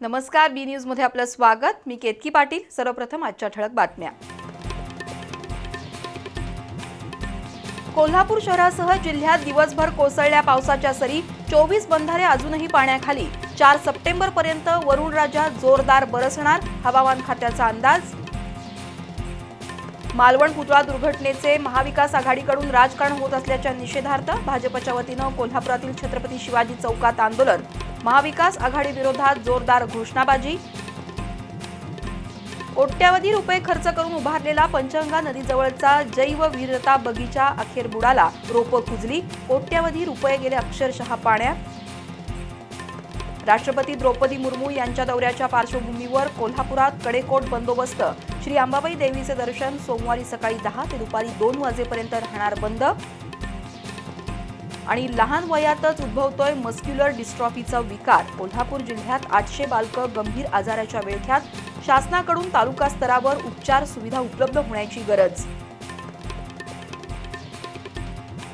नमस्कार बी न्यूजमध्ये आपलं स्वागत. मी केतकी पाटील. सर्वप्रथम आजच्या ठळक बातम्या. कोल्हापूर शहरासह जिल्ह्यात दिवसभर कोसळल्या पावसाच्या सरी चोवीस बंधारे अजूनही पाण्याखाली. चार सप्टेंबर पर्यंत वरुण राजा जोरदार बरसणार हवामान खात्याचा अंदाज. मालवण पुतळा दुर्घटनेचे महाविकास आघाडीकडून राजकारण होत असल्याच्या निषेधार्थ भाजपच्या वतीनं कोल्हापुरातील छत्रपती शिवाजी चौकात आंदोलन. महाविकास आघाडी विरोधात जोरदार घोषणाबाजी. कोट्यावधी रुपये खर्च करून उभारलेला पंचगंगा नदीजवळचा जैवविविधता बगीचा अखेर बुडाला. रोपं कुजली कोट्यावधी रुपये गेले अक्षरशः पाण्यात. राष्ट्रपती द्रौपदी मुर्मू यांच्या दौऱ्याच्या पार्श्वभूमीवर कोल्हापुरात कडेकोट बंदोबस्त. श्री अंबाबाई देवीचे दर्शन सोमवारी सकाळी दहा ते दुपारी दोन वाजेपर्यंत राहणार बंद. आणि लहान वयातच उद्भवतोय मस्क्युलर डिस्ट्रॉफीचा विकार. कोल्हापूर जिल्ह्यात आठशे बालकं गंभीर आजाराच्या विळख्यात. शासनाकडून तालुका स्तरावर उपचार सुविधा उपलब्ध होण्याची गरज.